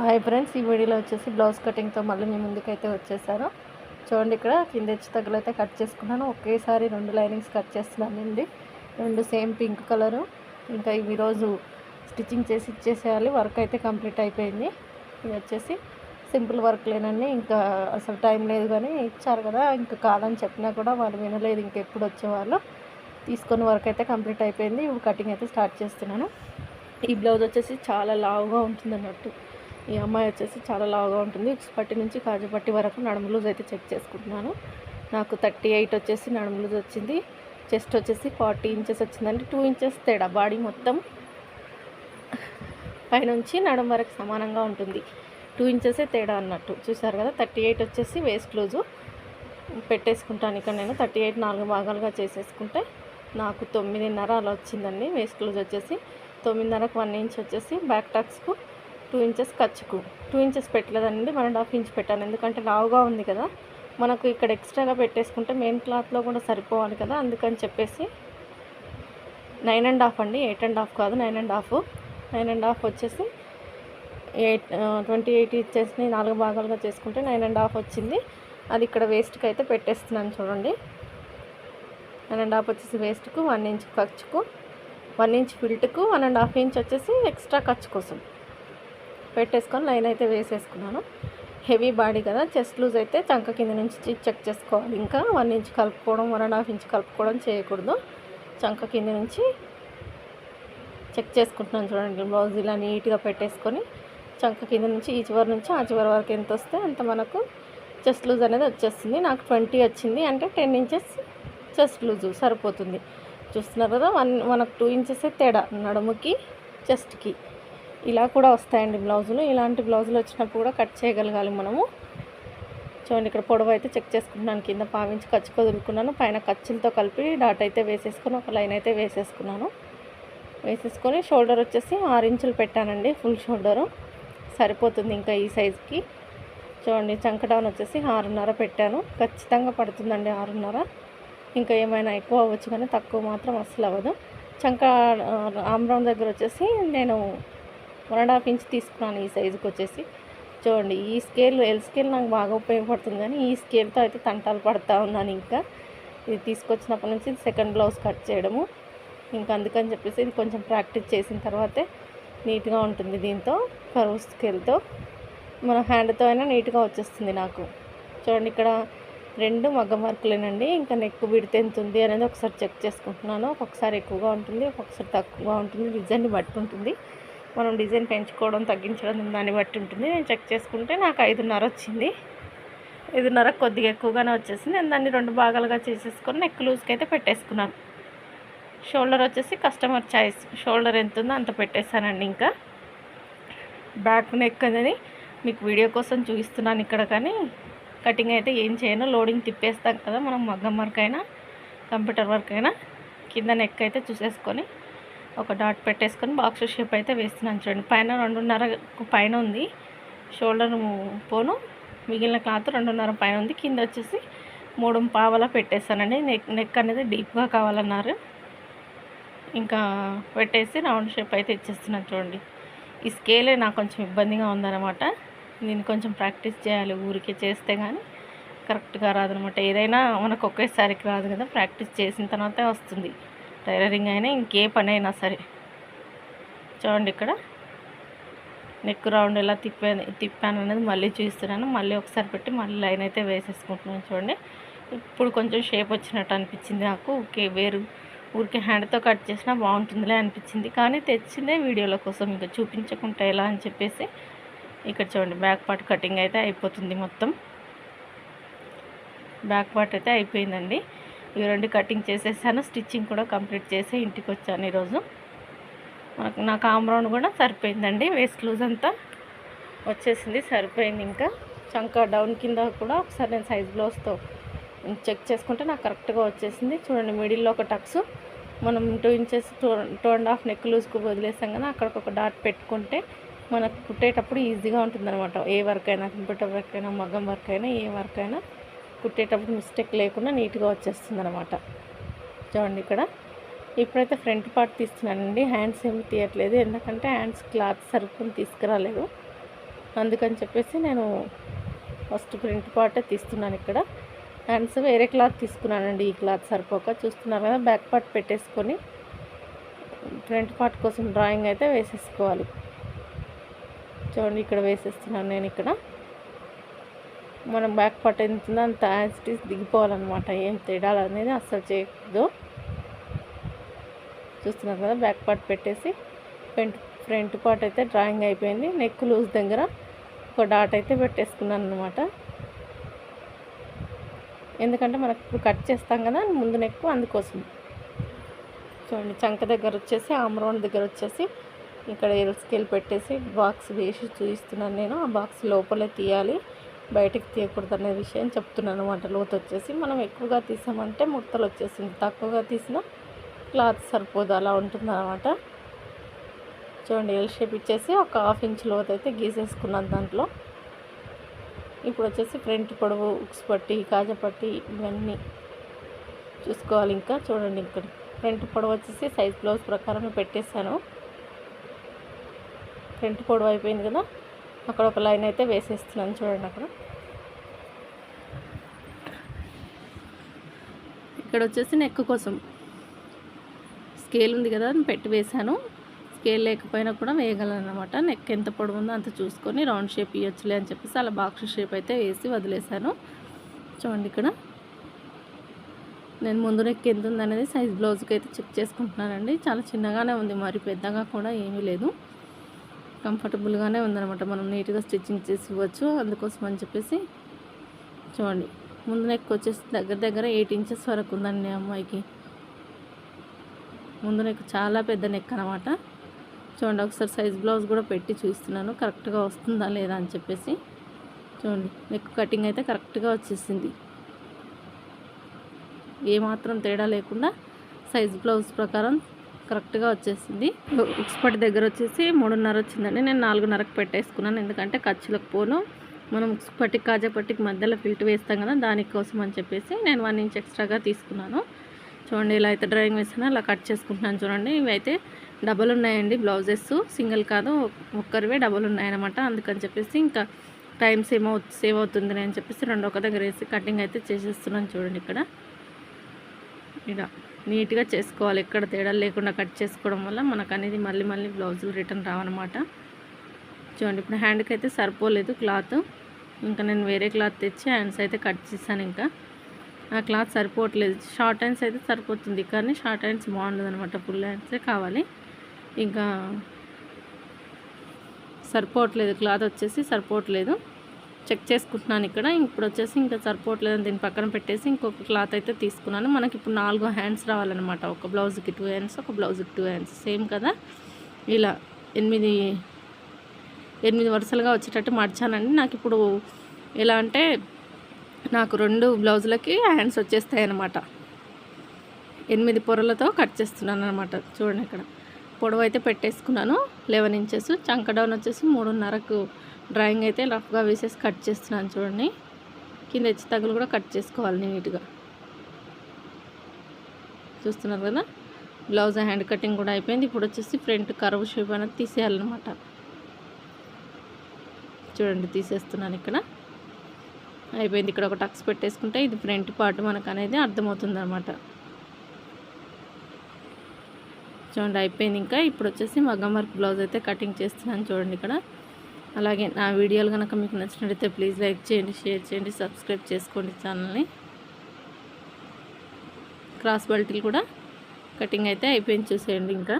Hi friends ఈ వీడియోలో వచ్చేసి బ్లౌజ్ కటింగ్తో మళ్ళీ మీ ముందుకైతే వచ్చేసాను. చూడండి ఇక్కడ కింద హెచ్చు తగ్గులు అయితే కట్ చేసుకున్నాను. ఒకేసారి రెండు లైనింగ్స్ కట్ చేస్తున్నానండి. రెండు సేమ్ పింక్ కలరు. ఇంకా ఇవి రోజు స్టిచ్చింగ్ చేసి ఇచ్చేసేయాలి. వర్క్ అయితే కంప్లీట్ అయిపోయింది. ఇది వచ్చేసి సింపుల్ వర్క్ లేనండి ఇంకా అసలు టైం లేదు కానీ ఇచ్చారు కదా ఇంకా కాదని చెప్పినా కూడా వాళ్ళు వినలేదు ఇంకెప్పుడు వచ్చేవాళ్ళు. తీసుకొని వర్క్ అయితే కంప్లీట్ అయిపోయింది. ఇప్పుడు కటింగ్ అయితే స్టార్ట్ చేస్తున్నాను. ఈ బ్లౌజ్ వచ్చేసి చాలా లావుగా ఉంటుంది అన్నట్టు ఈ అమ్మాయి వచ్చేసి చాలా లావుగా ఉంటుంది. పట్టి నుంచి కాజు పట్టి వరకు నడుము లూజ్ అయితే చెక్ చేసుకుంటున్నాను. నాకు థర్టీ ఎయిట్ వచ్చేసి నడుము లూజ్ వచ్చింది. చెస్ట్ వచ్చేసి ఫార్టీ ఇంచెస్ వచ్చిందంటే టూ ఇంచెస్ తేడా. బాడీ మొత్తం పైనుంచి నడుము వరకు సమానంగా ఉంటుంది. టూ ఇంచెసే తేడా అన్నట్టు. చూసారు కదా? థర్టీ ఎయిట్ వచ్చేసి వేస్ట్ లూజు. పెట్టేసుకుంటాను ఇక్కడ నేను. థర్టీ ఎయిట్ నాలుగు భాగాలుగా చేసేసుకుంటే నాకు తొమ్మిదిన్నర అలా వచ్చిందండి. వేస్ట్ లూజ్ వచ్చేసి తొమ్మిదిన్నరకు వన్ ఇంచ్ వచ్చేసి బ్యాక్ టాక్స్కు టూ ఇంచెస్ ఖర్చుకు. టూ ఇంచెస్ పెట్టలేదండి వన్ అండ్ హాఫ్ ఇంచ్ పెట్టాను. ఎందుకంటే లావుగా ఉంది కదా మనకు ఇక్కడ ఎక్స్ట్రాగా పెట్టేసుకుంటే మెయిన్ క్లాత్లో కూడా సరిపోవాలి కదా అందుకని చెప్పేసి నైన్ అండ్ హాఫ్ అండి. ఎయిట్ అండ్ హాఫ్ కాదు nine and half. Nine and half వచ్చేసి ఎయిట్ ట్వంటీ ఎయిట్ ఇచ్చేసి నాలుగు భాగాలుగా చేసుకుంటే నైన్ అండ్ హాఫ్ వచ్చింది. అది ఇక్కడ వేస్ట్కి అయితే పెట్టేస్తున్నాను చూడండి. నైన్ అండ్ హాఫ్ వచ్చేసి వేస్ట్కు వన్ ఇంచ్ ఖర్చుకు వన్ ఇంచ్ ఫిల్ట్కు వన్ అండ్ హాఫ్ ఇంచ్ వచ్చేసి ఎక్స్ట్రా ఖర్చు కోసం. పెట్టేసుకొని లైన్ అయితే వేసేసుకున్నాను. హెవీ బాడీ కదా చెస్ట్ లూజ్ అయితే చంక కింద నుంచి చెక్ చేసుకోవాలి. ఇంకా వన్ ఇంచ్ కలుపుకోవడం వన్ అండ్ హాఫ్ ఇంచ్ కలుపుకోవడం చేయకూడదు. చంక కింద నుంచి చెక్ చేసుకుంటున్నాను చూడండి బ్లౌజ్ ఇలా నీట్గా పెట్టేసుకొని చంక కింద నుంచి ఈ చివరి నుంచి ఆ చివరి వరకు ఎంత వస్తే అంత మనకు చెస్ట్ లూజ్ అనేది వచ్చేస్తుంది. నాకు ట్వంటీ వచ్చింది అంటే టెన్ ఇంచెస్ చెస్ట్ లూజు సరిపోతుంది. చూస్తున్నారు కదా వన్ మనకు టూ ఇంచెస్ తేడా నడుముకి చెస్ట్కి. ఇలా కూడా వస్తాయండి బ్లౌజులు. ఇలాంటి బ్లౌజులు వచ్చినప్పుడు కూడా కట్ చేయగలగాలి మనము. చూడండి ఇక్కడ పొడవు అయితే చెక్ చేసుకుంటున్నాను. కింద పావించి ఖర్చు వదులుకున్నాను పైన ఖర్చులతో కలిపి డాట్ అయితే వేసేసుకొని ఒక లైన్ అయితే వేసేసుకున్నాను. వేసేసుకొని షోల్డర్ వచ్చేసి ఆరు ఇంచులు పెట్టానండి ఫుల్ షోల్డరు. సరిపోతుంది ఇంకా ఈ సైజుకి. చూడండి చంక డౌన్ వచ్చేసి ఆరున్నర పెట్టాను. ఖచ్చితంగా పడుతుందండి ఆరున్నర. ఇంకా ఏమైనా ఎక్కువ అవ్వచ్చు కానీ తక్కువ మాత్రం అస్సలు అవ్వదు. చంక ఆమ్రౌండ్ దగ్గర వచ్చేసి నేను వన్ అండ్ హాఫ్ ఇంచ్ తీసుకున్నాను ఈ సైజుకి వచ్చేసి. చూడండి ఈ స్కేల్ ఎల్ స్కేల్ నాకు బాగా ఉపయోగపడుతుంది కానీ ఈ స్కేల్తో అయితే తంటాలు పడుతూ ఉన్నాను ఇంకా. ఇది తీసుకొచ్చినప్పటి నుంచి సెకండ్ బ్లౌజ్ కట్ చేయడము. ఇంకా అందుకని చెప్పేసి ఇది కొంచెం ప్రాక్టీస్ చేసిన తర్వాతే నీట్గా ఉంటుంది దీంతో కరువు స్కేల్తో మన హ్యాండ్తో అయినా నీట్గా వచ్చేస్తుంది నాకు. చూడండి ఇక్కడ రెండు మగ్గ మార్కులేనండి ఇంకా నెక్ విడితే ఎంత ఉంది అనేది ఒకసారి చెక్ చేసుకుంటున్నాను. ఒక్కొక్కసారి ఎక్కువగా ఉంటుంది ఒక్కొక్కసారి తక్కువగా ఉంటుంది. డిజైన్ని బట్టి ఉంటుంది. మనం డిజైన్ పెంచుకోవడం తగ్గించడం దాన్ని బట్టి ఉంటుంది. నేను చెక్ చేసుకుంటే నాకు ఐదున్నర వచ్చింది. ఐదున్నర కొద్దిగా ఎక్కువగానే వచ్చేసింది. నేను దాన్ని రెండు భాగాలుగా చేసేసుకొని నెక్ లూజ్కి అయితే పెట్టేసుకున్నాను. షోల్డర్ వచ్చేసి కస్టమర్ చాయిస్ షోల్డర్ ఎంత ఉందో అంత పెట్టేశానండి ఇంకా. బ్యాక్ నెక్ అనేది మీకు వీడియో కోసం చూపిస్తున్నాను ఇక్కడ కానీ కటింగ్ అయితే ఏం చేయను. లోడింగ్ తిప్పేస్తాం కదా మనం మగ్గం వర్క్ అయినా కంప్యూటర్ వర్క్ అయినా. కింద నెక్ అయితే చూసేసుకొని ఒక డాట్ పెట్టేసుకొని బాక్స్ షేప్ అయితే వేస్తున్నాను చూడండి. పైన రెండున్నర పైన ఉంది. షోల్డర్ పోను. మిగిలిన క్లాత్ రెండున్నర పైన ఉంది. కింద వచ్చేసి మూడు పావలా పెట్టేస్తానండి నెక్ నెక్ అనేది డీప్గా కావాలన్నారు. ఇంకా పెట్టేసి రౌండ్ షేప్ అయితే ఇచ్చేస్తున్నాను చూడండి. ఈ స్కేలే నాకు కొంచెం ఇబ్బందిగా ఉందన్నమాట. దీన్ని కొంచెం ప్రాక్టీస్ చేయాలి ఊరికే చేస్తే కానీ కరెక్ట్గా రాదనమాట ఏదైనా మనకు ఒకేసారికి రాదు కదా ప్రాక్టీస్ చేసిన తర్వాత వస్తుంది. టైలరింగ్ అయినా ఇంకే పని అయినా సరే. చూడండి ఇక్కడ. నెక్ రౌండ్ ఎలా తిప్పాను తిప్పాను అనేది మళ్ళీ చూస్తున్నాను. మళ్ళీ ఒకసారి పెట్టి మళ్ళీ లైన్ అయితే వేసేసుకుంటున్నాను చూడండి. ఇప్పుడు కొంచెం షేప్ వచ్చినట్టు అనిపించింది నాకు. ఓకే వేరు ఊరికే హ్యాండ్తో కట్ చేసినా బాగుంటుందిలే అనిపించింది. కానీ తెచ్చిందే వీడియోల కోసం ఇంకా చూపించకుండా ఎలా అని చెప్పేసి ఇక్కడ చూడండి బ్యాక్ పార్ట్ కటింగ్ అయితే అయిపోతుంది మొత్తం. బ్యాక్ పార్ట్ అయితే అయిపోయిందండి. ఇవి రెండు కటింగ్ చేసేసాను స్టిచ్చింగ్ కూడా కంప్లీట్ చేసి ఇంటికి వచ్చాను ఈరోజు. నాకు నా కామ్రౌండ్ కూడా సరిపోయిందండి వేస్ట్ లూజ్ అంతా వచ్చేసింది సరిపోయింది ఇంకా. చంక డౌన్ కింద కూడా ఒకసారి నేను సైజ్ బ్లౌజ్తో చెక్ చేసుకుంటే నాకు కరెక్ట్గా వచ్చేసింది. చూడండి మిడిల్లో ఒక టక్స్. మనం two inches two two and half neck లూజ్కు వదిలేసాం కదా అక్కడికి ఒక డాట్ పెట్టుకుంటే మనకు కుట్టేటప్పుడు ఈజీగా ఉంటుందన్నమాట. ఏ వర్క్ అయినా కంప్యూటర్ వర్క్ అయినా మగ్గం వర్క్ అయినా ఏ వర్క్ అయినా కుట్టేటప్పుడు మిస్టేక్ లేకుండా నీట్గా వచ్చేస్తుంది అనమాట చూడండి ఇక్కడ. ఇప్పుడైతే ఫ్రంట్ పార్ట్ తీస్తున్నానండి. హ్యాండ్స్ ఏమి తీయట్లేదు. ఎందుకంటే హ్యాండ్స్ క్లాత్ సరుకుని తీసుకురాలేదు. అందుకని చెప్పేసి నేను ఫస్ట్ ప్రింట్ పార్టే తీస్తున్నాను ఇక్కడ. హ్యాండ్స్ వేరే క్లాత్ తీసుకున్నానండి. ఈ క్లాత్ సరిపోక. చూస్తున్నారు కదా బ్యాక్ పార్ట్ పెట్టేసుకొని ఫ్రంట్ పార్ట్ కోసం డ్రాయింగ్ అయితే వేసేసుకోవాలి. చూడండి ఇక్కడ వేసేస్తున్నాను నేను ఇక్కడ. మనం బ్యాక్ పార్ట్ ఎంత అంత యాజిటీస్ దిగిపోవాలన్నమాట. ఏం తేడాలు అనేది అస్సలు చేయకూడదు. చూస్తున్నారు కదా బ్యాక్ పార్ట్ పెట్టేసి ఫ్రంట్ ఫ్రంట్ పార్ట్ అయితే డ్రాయింగ్ అయిపోయింది. నెక్ లూజ్ దగ్గర ఒక డాట్ అయితే పెట్టేసుకున్నాను అనమాట ఎందుకంటే మనకు ఇప్పుడు కట్ చేస్తాం కదా ముందు నెక్ అందుకోసం. చూడండి చంక దగ్గర వచ్చేసి ఆమ్రౌండ్ దగ్గర వచ్చేసి ఇక్కడ ఎల్ స్కేల్ పెట్టేసి బాక్స్ వేసి చూపిస్తున్నాను నేను. ఆ బాక్స్ లోపలే తీయాలి. బయటకు తీయకూడదు అనే విషయం చెప్తున్నాను. అనమాట లోతు వచ్చేసి మనం ఎక్కువగా తీసామంటే ముడతలు వచ్చేసింది తక్కువగా తీసిన క్లాత్ సరిపోదు. అలా ఉంటుంది అనమాట చూడండి ఎల్ షేప్ ఇచ్చేసి ఒక హాఫ్ ఇంచ్ లోతు అయితే గీసేసుకున్నాను దాంట్లో. ఇప్పుడు వచ్చేసి ఫ్రంట్ పొడవు ఉక్స్ పట్టి కాజా పట్టి ఇవన్నీ చూసుకోవాలి ఇంకా. చూడండి ఇక్కడ. ఫ్రంట్ పొడవు వచ్చేసి సైజ్ బ్లౌజ్ ప్రకారం పెట్టేశాను. ఫ్రంట్ పొడవు అయిపోయింది కదా? అక్కడ ఒక లైన్ అయితే వేసేస్తున్నాను చూడండి అక్కడ. ఇక్కడ వచ్చేసి నెక్ కోసం. స్కేల్ ఉంది కదా అని పెట్టి వేశాను. స్కేల్ లేకపోయినా కూడా వేయగలను అనమాట నెక్ ఎంత పొడవు ఉందో అంత చూసుకొని రౌండ్ షేప్ ఇవ్వచ్చులే అని చెప్పేసి అలా బాక్స్ షేప్ అయితే వేసి వదిలేశాను. చూడండి ఇక్కడ. నేను ముందు నెక్ ఎంత ఉందనేది సైజ్ బ్లౌజ్కి అయితే చెక్ చేసుకుంటున్నానండి. చాలా చిన్నగానే ఉంది మరి పెద్దగా కూడా ఏమీ లేదు. కంఫర్టబుల్గానే ఉందన్నమాట. మనం నీట్గా స్టిచ్చింగ్ చేసి ఇవ్వచ్చు అందుకోసం అని చెప్పేసి చూడండి. ముందు నెక్ వచ్చేసి దగ్గర దగ్గర ఎయిట్ ఇంచెస్ వరకు ఉందండి అమ్మాయికి. ముందు నెక్ చాలా పెద్ద నెక్ అనమాట చూడండి ఒకసారి సైజ్ బ్లౌజ్ కూడా పెట్టి చూస్తున్నాను కరెక్ట్గా వస్తుందా లేదా అని చెప్పేసి చూడండి. నెక్ కటింగ్ అయితే కరెక్ట్గా వచ్చేసింది. ఏమాత్రం తేడా లేకుండా సైజ్ బ్లౌజ్ ప్రకారం కరెక్ట్గా వచ్చేసింది. ఉక్స్పటి దగ్గర వచ్చేసి మూడున్నర వచ్చిందండి. నేను నాలుగున్నరకు పెట్టేసుకున్నాను. ఎందుకంటే ఖర్చులకు పోను. మనం ఉక్స్పట్టి కాజాపట్టికి మధ్యలో ఫిల్ట్ వేస్తాం కదా దానికోసం అని చెప్పేసి నేను వన్ ఇంచ్ ఎక్స్ట్రాగా తీసుకున్నాను. చూడండి ఇలా అయితే డ్రాయింగ్ వేసాను. అలా కట్ చేసుకుంటున్నాను చూడండి. ఇవి అయితే డబల్ ఉన్నాయండి బ్లౌజెస్. సింగిల్ కాదు ఒక్కరివే డబల్ ఉన్నాయన్నమాట. అందుకని చెప్పేసి ఇంకా టైం సేమ్ అవు సేవ్ అవుతుంది అని చెప్పేసి రెండు ఒక దగ్గర వేసి కటింగ్ అయితే చేసేస్తున్నాను చూడండి ఇక్కడ. ఇలా నీట్గా చేసుకోవాలి. ఎక్కడ తేడా లేకుండా కట్ చేసుకోవడం వల్ల మనకు అనేది మళ్ళీ మళ్ళీ బ్లౌజులు రిటర్న్ రావన్నమాట. చూడండి ఇప్పుడు హ్యాండ్కి అయితే సరిపోలేదు క్లాత్. ఇంకా నేను వేరే క్లాత్ తెచ్చి హ్యాండ్స్ అయితే కట్ చేశాను ఇంకా. ఆ క్లాత్ సరిపోవట్లేదు. షార్ట్ హ్యాండ్స్ అయితే సరిపోతుంది కానీ షార్ట్ హ్యాండ్స్ బాగుండదు అనమాట ఫుల్ హ్యాండ్సే కావాలి. ఇంకా సరిపోవట్లేదు. క్లాత్ వచ్చేసి సరిపోవట్లేదు. చెక్ చేసుకుంటున్నాను ఇక్కడ. ఇప్పుడు వచ్చేసి ఇంకా సరిపోవట్లేదు దీని పక్కన పెట్టేసి ఇంకొక క్లాత్ అయితే తీసుకున్నాను. మనకి ఇప్పుడు నాలుగు హ్యాండ్స్ రావాలన్నమాట. ఒక బ్లౌజ్కి టూ హ్యాండ్స్ ఒక బ్లౌజ్కి టూ హ్యాండ్స్. సేమ్ కదా? ఇలా ఎనిమిది ఎనిమిది వరుసలుగా వచ్చేటట్టు మర్చానండి నాకు ఇప్పుడు ఎలా అంటే నాకు రెండు బ్లౌజులకి హ్యాండ్స్ వచ్చేస్తాయి అన్నమాట ఎనిమిది పొరలతో కట్ చేస్తున్నాను అనమాట చూడండి ఇక్కడ. పొడవు అయితే పెట్టేసుకున్నాను. Eleven inches. చంక డౌన్ వచ్చేసి మూడున్నరకు డ్రాయింగ్ అయితే రఫ్గా వేసేసి కట్ చేస్తున్నాను చూడండి. కింద హెచ్చు తగులు కూడా కట్ చేసుకోవాలి నీట్గా. చూస్తున్నారు కదా? బ్లౌజ్ హ్యాండ్ కటింగ్ కూడా అయిపోయింది. ఇప్పుడు వచ్చేసి ఫ్రంట్ కర్వ్ షేప్ అనేది తీసేయాలన్నమాట. చూడండి తీసేస్తున్నాను ఇక్కడ. అయిపోయింది. ఇక్కడ ఒక టక్స్ పెట్టేసుకుంటే ఇది ఫ్రంట్ పార్ట్ మనకు అనేది అర్థమవుతుంది అనమాట చూడండి అయిపోయింది ఇంకా. ఇప్పుడు వచ్చేసి మగ్గం వర్క్ బ్లౌజ్ అయితే కటింగ్ చేస్తున్నాను చూడండి ఇక్కడ. అలాగే నా వీడియోలు కనుక మీకు నచ్చినట్లయితే ప్లీజ్ లైక్ చేయండి షేర్ చేయండి సబ్స్క్రైబ్ చేసుకోండి ఛానల్ని. క్రాస్ బెల్ట్లు కూడా కటింగ్ అయితే అయిపోయింది చూసేయండి ఇంకా.